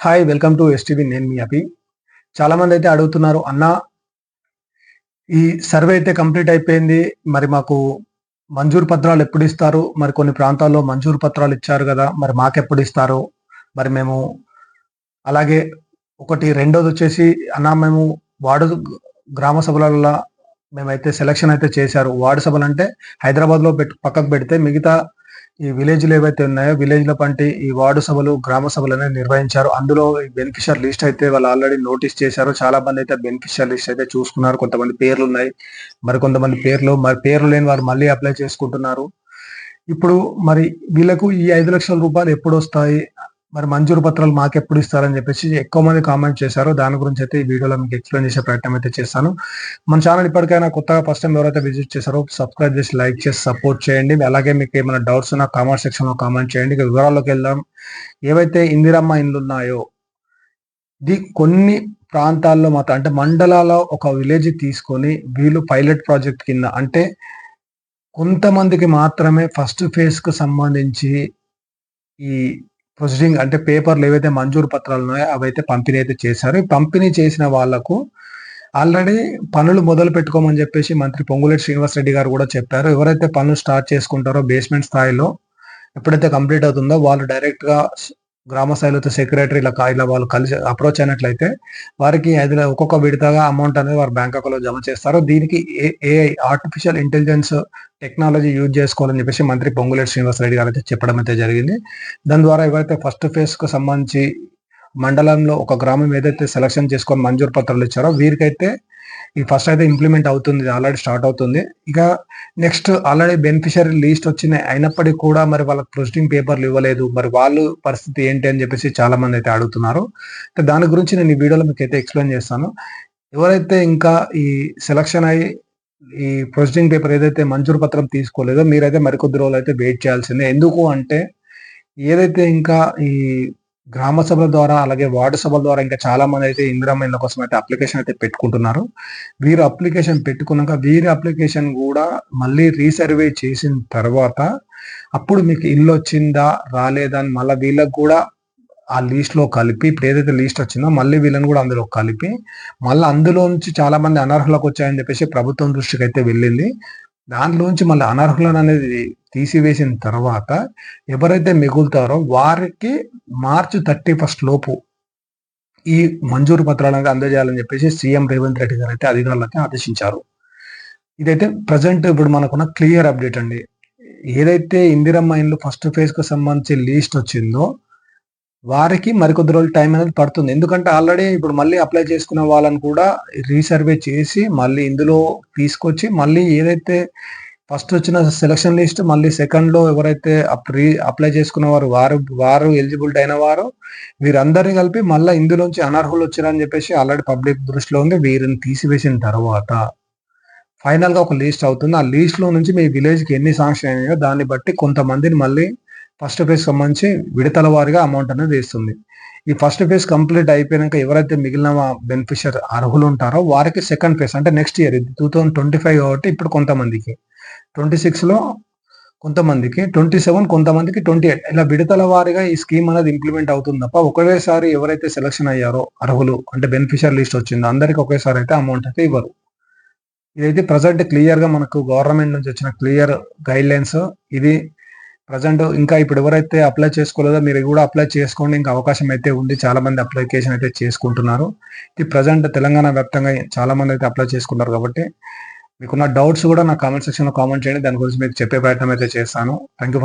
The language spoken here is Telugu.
హాయ్ వెల్కమ్ టు ఎస్టీవీ నేను మీ అభి. చాలా మంది అయితే అడుగుతున్నారు అన్న ఈ సర్వే అయితే కంప్లీట్ అయిపోయింది. మరి మాకు మంజూరు పత్రాలు ఎప్పుడు ఇస్తారు? మరి కొన్ని ప్రాంతాల్లో మంజూరు పత్రాలు ఇచ్చారు కదా మరి మాకెప్పుడు ఇస్తారు? మరి మేము అలాగే ఒకటి రెండోది వచ్చేసి అన్న మేము వార్డు గ్రామ సభలలో మేమైతే సెలక్షన్ అయితే చేశారు. వార్డు సభలు అంటే హైదరాబాద్లో పెట్టు పక్కకు పెడితే మిగతా ఈ విలేజ్లు ఏవైతే ఉన్నాయో విలేజ్ల పంటి ఈ వార్డు సభలు గ్రామ సభలు అనేది నిర్వహించారు. అందులో బెనిఫిషియర్ లిస్ట్ అయితే వాళ్ళు ఆల్రెడీ నోటీస్ చేశారు. చాలా మంది అయితే బెనిఫిషియర్ లిస్ట్ అయితే చూసుకున్నారు. కొంతమంది పేర్లు ఉన్నాయి. మరి కొంతమంది పేర్లు మరి పేర్లు లేని వారు మళ్ళీ అప్లై చేసుకుంటున్నారు. ఇప్పుడు మరి వీళ్ళకు ఈ ఐదు లక్షల రూపాయలు ఎప్పుడు వస్తాయి? మరి మంజూరు పత్రాలు మాకు ఎప్పుడు ఇస్తారని చెప్పేసి ఎక్కువ మంది కామెంట్ చేశారు. దాని గురించి అయితే ఈ వీడియోలో మీకు ఎక్స్ప్లెయిన్ చేసే ప్రయత్నం అయితే చేస్తాను. మన ఛానల్ ఇప్పటికైనా కొత్తగా ఫస్ట్ టైం ఎవరైతే విజిట్ చేశారో సబ్స్క్రైబ్ చేసి లైక్ చేసి సపోర్ట్ చేయండి. అలాగే మీకు ఏమైనా డౌట్స్ ఉన్నా కామెంట్ సెక్షన్లో కామెంట్ చేయండి. ఇక వివరాల్లోకి వెళ్దాం. ఏవైతే ఇందిరమ్మ ఇండ్లు ఉన్నాయో ఇది కొన్ని ప్రాంతాల్లో మాత్రం అంటే మండలాల్లో ఒక విలేజ్ తీసుకొని వీళ్ళు పైలట్ ప్రాజెక్ట్ కింద అంటే కొంతమందికి మాత్రమే ఫస్ట్ ఫేజ్కు సంబంధించి ఈ ప్రొసీడింగ్ అంటే పేపర్లు ఏవైతే మంజూరు పత్రాలు ఉన్నాయో అవైతే పంపిణీ అయితే చేశారు. పంపిణీ చేసిన వాళ్ళకు ఆల్రెడీ పనులు మొదలు పెట్టుకోమని చెప్పేసి మంత్రి పొంగులేటి శ్రీనివాస్ రెడ్డి గారు కూడా చెప్పారు. ఎవరైతే పనులు స్టార్ట్ చేసుకుంటారో బేస్మెంట్ స్థాయిలో ఎప్పుడైతే కంప్లీట్ అవుతుందో వాళ్ళు డైరెక్ట్గా గ్రామ స్థాయిలో సెక్రటరీ ఇలా ఇలా వాళ్ళు కలిసి అప్రోచ్ అయినట్లయితే వారికి అది ఒక్కొక్క విడతగా అమౌంట్ అనేది వారు బ్యాంక్ అకౌంట్లో జమ చేస్తారు. దీనికి AI artificial intelligence technology use చేసుకోవాలని చెప్పేసి మంత్రి పొంగులేటి శ్రీనివాస్ రెడ్డి గారు అయితే చెప్పడం అయితే జరిగింది. దాని ద్వారా ఎవరైతే ఫస్ట్ ఫేజ్కు సంబంధించి మండలంలో ఒక గ్రామం ఏదైతే సెలక్షన్ చేసుకొని మంజూరు పత్రాలు ఇచ్చారో వీరికైతే ఈ ఫస్ట్ అయితే ఇంప్లిమెంట్ అవుతుంది ఆల్రెడీ స్టార్ట్ అవుతుంది. ఇక నెక్స్ట్ ఆల్రెడీ బెనిఫిషియరీ లీస్ట్ వచ్చినాయి అయినప్పటికీ కూడా మరి వాళ్ళకి ప్రొసీడింగ్ పేపర్లు ఇవ్వలేదు. మరి వాళ్ళు పరిస్థితి ఏంటి అని చెప్పేసి చాలా మంది అయితే అడుగుతున్నారు. దాని గురించి నేను ఈ వీడియోలో మీకు అయితే ఎక్స్ప్లెయిన్ చేస్తాను. ఎవరైతే ఇంకా ఈ సెలక్షన్ అయ్యి ఈ ప్రొసీడింగ్ పేపర్ ఏదైతే మంజూరు పత్రం తీసుకోలేదో మీరైతే మరికొద్ది రోజులు అయితే వెయిట్ చేయాల్సిందే. ఎందుకు అంటే ఏదైతే ఇంకా ఈ గ్రామ సభల ద్వారా అలాగే వార్డు సభల ద్వారా ఇంకా చాలా మంది అయితే ఇందిరామైన్ల కోసం అయితే అప్లికేషన్ అయితే పెట్టుకుంటున్నారు. వీరు అప్లికేషన్ పెట్టుకున్నాక వీరి అప్లికేషన్ కూడా మళ్ళీ రీసర్వే చేసిన తర్వాత అప్పుడు మీకు ఇల్లు వచ్చిందా రాలేదా అని మళ్ళీ వీళ్ళకి కూడా ఆ లీస్ట్లో కలిపి ఇప్పుడు ఏదైతే లీస్ట్ వచ్చిందో మళ్ళీ వీళ్ళని కూడా అందులో కలిపి మళ్ళీ అందులో నుంచి చాలా మంది అనర్హులకు వచ్చాయని చెప్పేసి ప్రభుత్వం దృష్టికి అయితే వెళ్ళింది. దాంట్లోంచి మళ్ళీ అనర్హులను అనేది తీసివేసిన తర్వాత ఎవరైతే మిగులుతారో వారికి మార్చి థర్టీ ఫస్ట్ లోపు ఈ మంజూరు పత్రాలను అందజేయాలని చెప్పేసి సీఎం రేవంత్ రెడ్డి గారు అయితే అధికారులకి ఆదేశించారు. ఇదైతే ప్రజెంట్ ఇప్పుడు మనకున్న క్లియర్ అప్డేట్ అండి. ఏదైతే ఇందిరమ్మ ఇండ్లు ఫస్ట్ ఫేజ్కు సంబంధించి లీస్ట్ వచ్చిందో వారికి మరికొద్ది రోజులు టైం అనేది పడుతుంది. ఎందుకంటే ఆల్రెడీ ఇప్పుడు మళ్ళీ అప్లై చేసుకున్న వాళ్ళని కూడా రీసర్వే చేసి మళ్ళీ ఇందులో తీసుకొచ్చి మళ్ళీ ఏదైతే ఫస్ట్ వచ్చిన సెలక్షన్ లిస్ట్ మళ్ళీ సెకండ్లో ఎవరైతే ప్రీ అప్లై చేసుకున్న వారు వారు వారు ఎలిజిబిలిటీ అయిన వారు వీరందరినీ కలిపి మళ్ళీ ఇందులోంచి అనర్హులు వచ్చారని చెప్పేసి ఆల్రెడీ పబ్లిక్ దృష్టిలో ఉంది. వీరిని తీసివేసిన తర్వాత ఫైనల్గా ఒక లిస్ట్ అవుతుంది. ఆ లిస్ట్లో నుంచి మీ విలేజ్కి ఎన్ని సాంక్షన్ అయినాయో దాన్ని బట్టి కొంతమందిని మళ్ళీ ఫస్ట్ ఫేజ్ సంబంధించి విడతల వారిగా అమౌంట్ అనేది వేస్తుంది. ఈ ఫస్ట్ ఫేజ్ కంప్లీట్ అయిపోయాక ఎవరైతే మిగిలిన బెనిఫిషియర్ అర్హులు ఉంటారో వారికి సెకండ్ ఫేజ్ అంటే నెక్స్ట్ ఇయర్ ఇది టూ థౌసండ్ ట్వంటీ ఫైవ్ కాబట్టి ఇప్పుడు కొంతమందికి. ట్వంటీ సిక్స్లో కొంతమందికి ట్వంటీ సెవెన్ కొంతమందికి ట్వంటీ ఎయిట్ ఇలా విడతల వారిగా ఈ స్కీమ్ అనేది ఇంప్లిమెంట్ అవుతుంది తప్ప ఒకేసారి ఎవరైతే సెలక్షన్ అయ్యారో అర్హులు అంటే బెనిఫిషియర్ లిస్ట్ వచ్చిందో అందరికి ఒకేసారి అయితే అమౌంట్ అయితే ఇవ్వరు. ఇదైతే ప్రజెంట్ క్లియర్గా మనకు గవర్నమెంట్ నుంచి వచ్చిన క్లియర్ గైడ్ లైన్స్ ఇది ప్రజెంట్ ఇంకా ఇప్పుడు ఎవరైతే అప్లై చేసుకోలేదో మీరు కూడా అప్లై చేసుకోండి. ఇంకా అవకాశం అయితే ఉంది. చాలా మంది అప్లికేషన్ అయితే చేసుకుంటున్నారు. ఇది ప్రజెంట్ తెలంగాణ వ్యాప్తంగా చాలా మంది అయితే అప్లై చేసుకున్నారు కాబట్టి మీకున్న డౌట్స్ కూడా నా కామెంట్ సెక్షన్లో కామెంట్ చేయండి. దాని గురించి మీకు చెప్పే ప్రయత్నం అయితే చేస్తాను. Thank you